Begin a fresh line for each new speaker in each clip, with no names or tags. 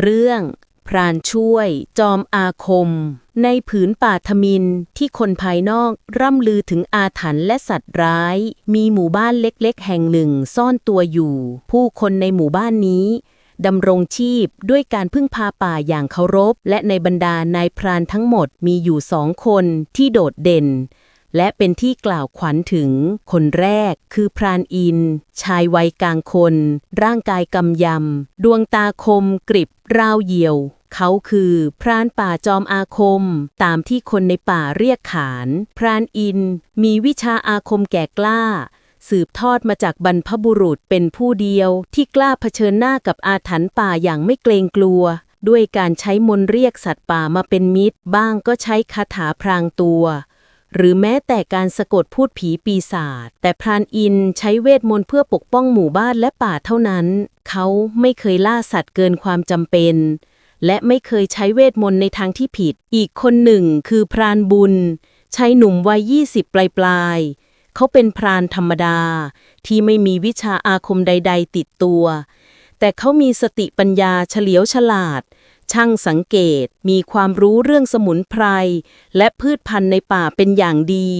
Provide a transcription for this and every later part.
เรื่อง พรานช่วย จอมอาคม ในผืนป่าทมินที่คนภายนอกร่ำลือถึงอาถรรพ์และสัตว์ร้าย มีหมู่บ้านเล็กๆ แห่งหนึ่งซ่อนตัวอยู่ ผู้คนในหมู่บ้านนี้ดำรงชีพด้วยการพึ่งพาป่าอย่างเคารพ และในบรรดานายพรานทั้งหมดมีอยู่สองคนที่โดดเด่น และเป็นที่กล่าวขวัญถึงคนแรกคือพรานอิน ชายวัยกลางคน ร่างกายกำยำ ดวงตาคมกริบราวเหยี่ยว เขาคือพรานป่าจอมอาคม ตามที่คนในป่าเรียกขาน พรานอินมีวิชาอาคมแก่กล้า สืบทอดมาจากบรรพบุรุษเป็นผู้เดียว ที่กล้าเผชิญหน้ากับอาถรรพ์ป่าอย่างไม่เกรงกลัวด้วยการใช้มนเรียกสัตว์ป่ามาเป็นมิตร บ้างก็ใช้คาถาพรางตัว หรือแม้แต่การสะกดพูดผีปีศาจแต่พรานอินใช้เวทมนต์เพื่อปกป้องหมู่บ้านและป่าเท่านั้น เขาไม่เคยล่าสัตว์เกินความจำเป็น และไม่เคยใช้เวทมนต์ในทางที่ผิด อีกคนหนึ่งคือพรานบุญชายหนุ่มวัยยี่สิบปลายๆเขาเป็นพรานธรรมดา ที่ไม่มีวิชาอาคมใด ๆ ติดตัว แต่เขามีสติปัญญาเฉลียวฉลาด ช่างสังเกตมีความรู้เรื่องสมุนไพร และพืชพันธุ์ในป่าเป็นอย่างดี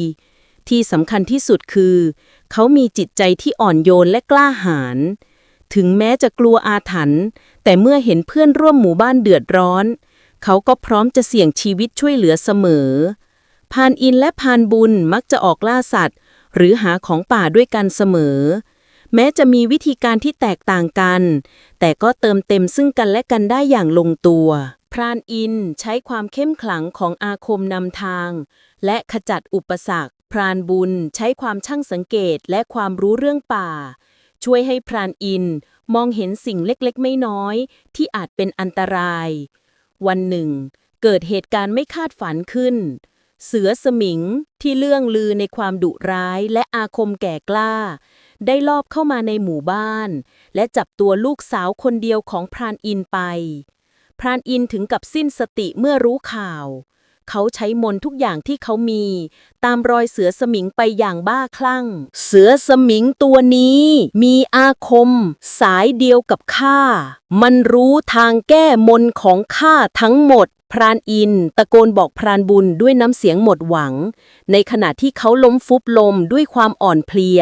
ที่สำคัญที่สุดคือ เขามีจิตใจที่อ่อนโยนและกล้าหาญถึงแม้จะกลัวอาถรรพ์แต่เมื่อเห็นเพื่อนร่วมหมู่บ้านเดือดร้อน เขาก็พร้อมจะเสี่ยงชีวิตช่วยเหลือเสมอ พานอินและพานบุญมักจะออกล่าสัตว์ หรือหาของป่าด้วยกันเสมอ แม้จะมีวิธีการที่แตกต่างกัน แต่ก็เติมเต็มซึ่งกันและกันได้อย่างลงตัว พรานอินใช้ความเข้มขลังของอาคมนำทาง และขจัดอุปสรรค พรานบุญใช้ความช่างสังเกตและความรู้เรื่องป่า ช่วยให้พรานอินมองเห็นสิ่งเล็กๆ ไม่น้อย ที่อาจเป็นอันตราย วันหนึ่ง เกิดเหตุการณ์ไม่คาดฝันขึ้น เสือสมิงที่เลื่องลือในความดุร้ายและอาคมแก่กล้า ได้ลอบเข้ามาในหมู่บ้าน และจับตัวลูกสาวคนเดียวของพรานอินไป พรานอินถึงกับสิ้นสติเมื่อรู้ข่าว เขาใช้มนทุกอย่างที่เขามี ตามรอยเสือสมิงไปอย่างบ้าคลั่ง เสือสมิงตัวนี้ มีอาคม สายเดียวกับข้า มันรู้ทางแก้มนของข้าทั้งหมด พรานอิน ตะโกนบอกพรานบุญด้วยน้ำเสียงหมดหวัง ในขณะที่เขาล้มฟุบลมด้วยความอ่อนเพลีย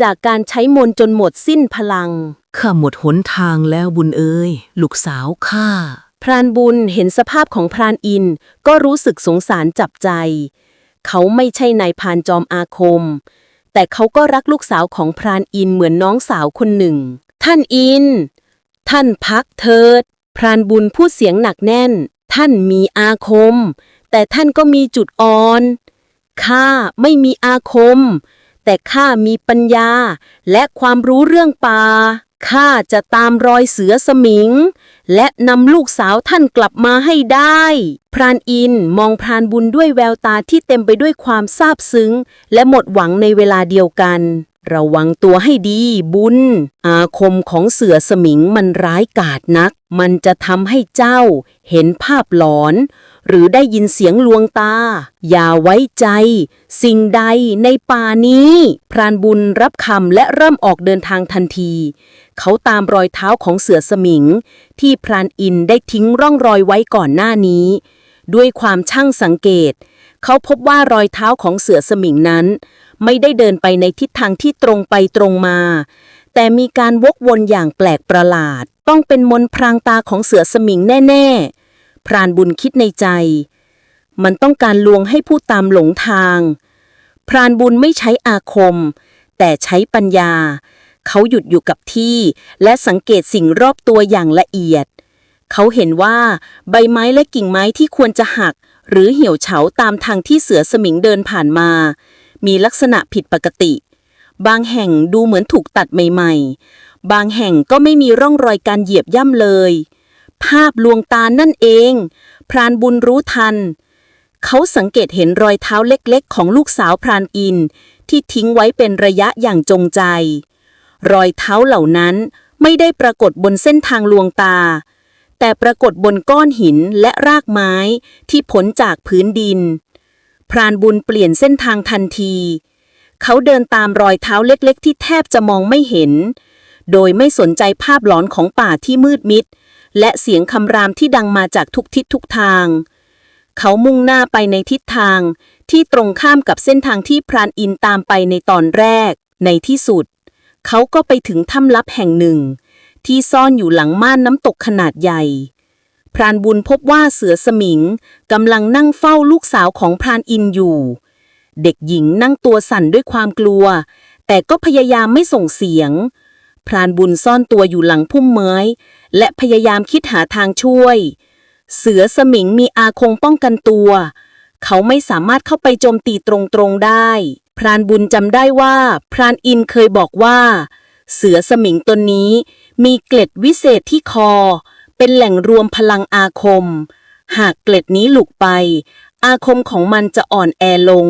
จากการใช้มนจนหมดสิ้นพลัง
ข้าหมดหนทางแล้วบุญเอ้ยลูกสาวข้า
พรานบุญเห็นสภาพของพรานอินก็รู้สึกสงสารจับใจ เขาไม่ใช่นายพรานจอมอาคม แต่เขาก็รักลูกสาวของพรานอินเหมือนน้องสาวคนหนึ่ง ท่านอิน ท่านพักเถิด พรานบุญพูดเสียงหนักแน่น ท่านมีอาคม แต่ท่านก็มีจุดอ่อนข้าไม่มีอาคม แต่ข้ามีปัญญาและความรู้เรื่องป่า ข้าจะตามรอยเสือสมิง และนำลูกสาวท่านกลับมาให้ได้ พรานอินมองพรานบุญด้วยแววตาที่เต็มไปด้วยความซาบซึ้ง และหมดหวังในเวลาเดียวกัน ระวังตัวให้ดีบุญ อาคมของเสือสมิงมันร้ายกาจนัก มันจะทำให้เจ้า เห็นภาพหลอน หรือได้ยินเสียงลวงตา อย่าไว้ใจ สิ่งใดในป่านี้ พรานบุญรับคำและเริ่มออกเดินทางทันที เขาตามรอยเท้าของเสือสมิง ที่พรานอินได้ทิ้งร่องรอยไว้ก่อนหน้านี้ ด้วยความช่างสังเกต เขาพบว่ารอยเท้าของเสือสมิงนั้น ไม่ได้เดินไปในทิศทางที่ตรงไปตรงมา แต่มีการวกวนอย่างแปลกประหลาด ต้องเป็นมนพรางตาของเสือสมิงแน่ ๆ พรานบุญคิดในใจ มันต้องการลวงให้ผู้ตามหลงทาง พรานบุญไม่ใช้อาคม แต่ใช้ปัญญา เขาหยุดอยู่กับที่ และสังเกตสิ่งรอบตัวอย่างละเอียด เขาเห็นว่าใบไม้และกิ่งไม้ที่ควรจะหักหรือเหี่ยวเฉาตามทางที่เสือสมิงเดินผ่านมา มีลักษณะผิดปกติ บางแห่งดูเหมือนถูกตัดใหม่ๆ บางแห่งก็ไม่มีร่องรอยการเหยียบย่ำเลย ภาพลวงตานั่นเอง พรานบุญรู้ทัน เขาสังเกตเห็นรอยเท้าเล็กๆ ของลูกสาวพรานอิน ที่ทิ้งไว้เป็นระยะอย่างจงใจ รอยเท้าเหล่านั้นไม่ได้ปรากฏบนเส้นทางลวงตา แต่ปรากฏบนก้อนหินและรากไม้ที่ผลจากพื้นดิน พรานบุญเปลี่ยนเส้นทางทันที เขาเดินตามรอยเท้าเล็กๆ ที่แทบจะมองไม่เห็น โดยไม่สนใจภาพหลอนของป่าที่มืดมิด และเสียงคำรามที่ดังมาจากทุกทิศทุกทาง เขามุ่งหน้าไปในทิศทางที่ตรงข้ามกับเส้นทางที่พรานอินตามไปในตอนแรก ในที่สุด เขาก็ไปถึงถ้ำลับแห่งหนึ่ง ที่ซ่อนอยู่หลังม่านน้ำตกขนาดใหญ่ พรานบุญพบว่าเสือสมิงกำลังนั่งเฝ้าลูกสาวของพรานอินอยู่ เด็กหญิงนั่งตัวสั่นด้วยความกลัว แต่ก็พยายามไม่ส่งเสียง พรานบุญซ่อนตัวอยู่หลังพุ่มไม้และพยายามคิดหาทางช่วย เสือสมิงมีอาคงป้องกันตัว เขาไม่สามารถเข้าไปโจมตีตรงๆได้ พรานบุญจำได้ว่า พรานอินเคยบอกว่า เสือสมิงตนนี้มีเกล็ดวิเศษที่คอ เป็นแหล่งรวมพลังอาคม หากเกล็ดนี้หลุดไป อาคมของมันจะอ่อนแอลง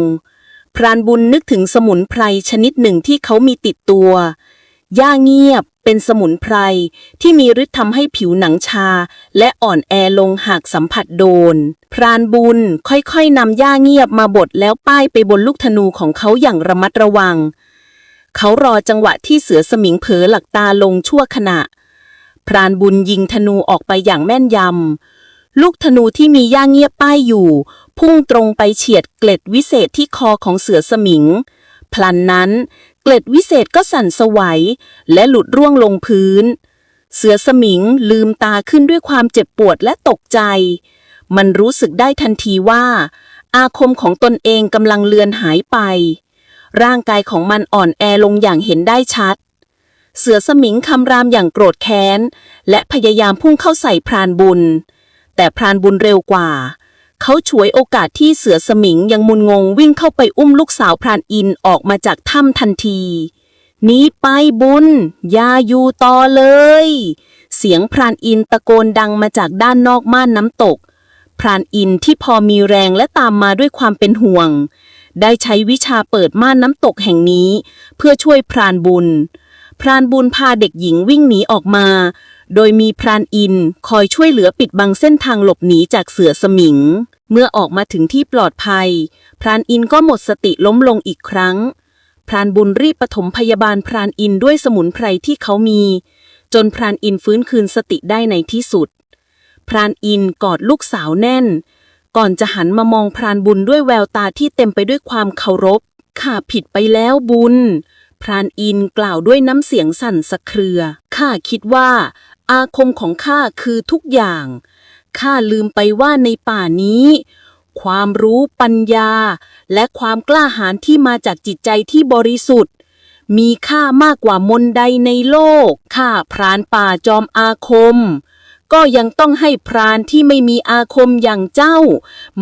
พรานบุญนึกถึงสมุนไพรชนิดหนึ่งที่เขามีติดตัวหญ้าเงียบเป็นสมุนไพรที่มีฤทธิ์ทำให้ผิวหนังชา และอ่อนแอลงหากสัมผัสโดน พรานบุญค่อยๆนำหญ้าเงียบมาบดแล้วป้ายไปบนลูกธนูของเขาอย่างระมัดระวัง เขารอจังหวะที่เสือสมิงเผลอหลักตาลงชั่วขณะ พรานบุญยิงธนูออกไปอย่างแม่นยำ ลูกธนูที่มีย่างเงียบป้ายอยู่ พุ่งตรงไปเฉียดเกล็ดวิเศษที่คอของเสือสมิง พลันนั้น เกล็ดวิเศษก็สั่นสวัย และหลุดร่วงลงพื้น เสือสมิงลืมตาขึ้นด้วยความเจ็บปวดและตกใจ มันรู้สึกได้ทันทีว่า อาคมของตนเองกำลังเลือนหายไป ร่างกายของมันอ่อนแอลงอย่างเห็นได้ชัด เสือสมิงคำรามอย่างโกรธแค้น และพยายามพุ่งเข้าใส่พรานบุญ แต่พรานบุญเร็วกว่า เขาฉวยโอกาสที่เสือสมิงยังมุนงงวิ่งเข้าไปอุ้มลูกสาวพรานอินออกมาจากถ้ำทันทีหนีไปบุญอย่าอยู่ต่อเลย เสียงพรานอินตะโกนดังมาจากด้านนอกม่านน้ำตก พรานอินที่พอมีแรงและตามมาด้วยความเป็นห่วง ได้ใช้วิชาเปิดม่านน้ำตกแห่งนี้ เพื่อช่วยพรานบุญ พรานบุญพาเด็กหญิงวิ่งหนีออกมา โดยมีพรานอินคอยช่วยเหลือปิดบังเส้นทางหลบหนีจากเสือสมิง เมื่อออกมาถึงที่ปลอดภัย พรานอินก็หมดสติล้มลงอีกครั้ง พรานบุญรีบปฐมพยาบาลพรานอินด้วยสมุนไพรที่เขามี จนพรานอินฟื้นคืนสติได้ในที่สุด พรานอินกอดลูกสาวแน่น ก่อนจะหันมามองพรานบุญด้วยแววตาที่เต็มไปด้วยความเคารพข้าผิดไปแล้วบุญ พรานอินกล่าวด้วยน้ำเสียงสั่นสะเครือ ข้าคิดว่า อาคมของข้าคือทุกอย่าง ข้าลืมไปว่าในป่านี้ ความรู้ปัญญา และความกล้าหาญที่มาจากจิตใจที่บริสุทธิ์ มีค่ามากกว่ามนใดในโลก ข้าพรานป่าจอมอาคม ก็ยังต้องให้พรานที่ไม่มีอาคมอย่างเจ้า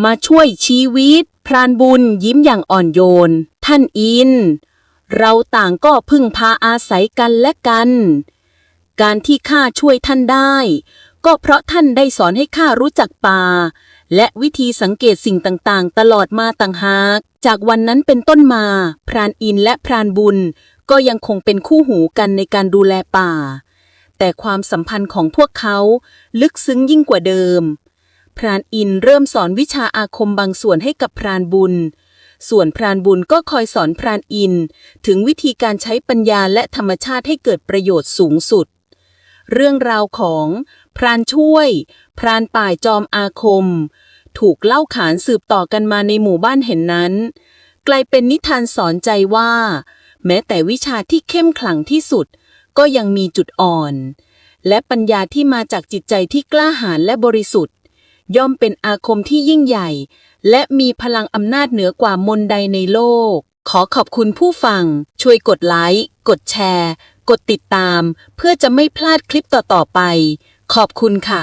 มาช่วยชีวิต พรานบุญยิ้มอย่างอ่อนโยน ท่านอิน เราต่างก็พึ่งพาอาศัยกันและกัน การที่ข้าช่วยท่านได้ ก็เพราะท่านได้สอนให้ข้ารู้จักป่า และวิธีสังเกตสิ่งต่างๆ ตลอดมาต่างหาก จากวันนั้นเป็นต้นมา พรานอินและพรานบุญ ก็ยังคงเป็นคู่หูกันในการดูแลป่า แต่ความสัมพันธ์ของพวกเขาลึกซึ้งยิ่งกว่าเดิม พรานอินเริ่มสอนวิชาอาคมบางส่วนให้กับพรานบุญ ส่วนพรานบุญก็คอยสอนพรานอิน ถึงวิธีการใช้ปัญญาและธรรมชาติให้เกิดประโยชน์สูงสุด เรื่องราวของพรานช่วย พรานป่ายจอมอาคม ถูกเล่าขานสืบต่อกันมาในหมู่บ้านเห็นนั้น กลายเป็นนิทานสอนใจว่า แม้แต่วิชาที่เข้มขลังที่สุด ก็ยังมีจุดอ่อน และปัญญาที่มาจากจิตใจที่กล้าหาญและบริสุทธิ์ ย่อมเป็นอาคมที่ยิ่งใหญ่ และมีพลังอำนาจเหนือกว่ามนใดในโลก ขอขอบคุณผู้ฟัง ช่วยกดไลค์กดแชร์ กดติดตาม เพื่อจะไม่พลาดคลิปต่อๆไป ขอบคุณค่ะ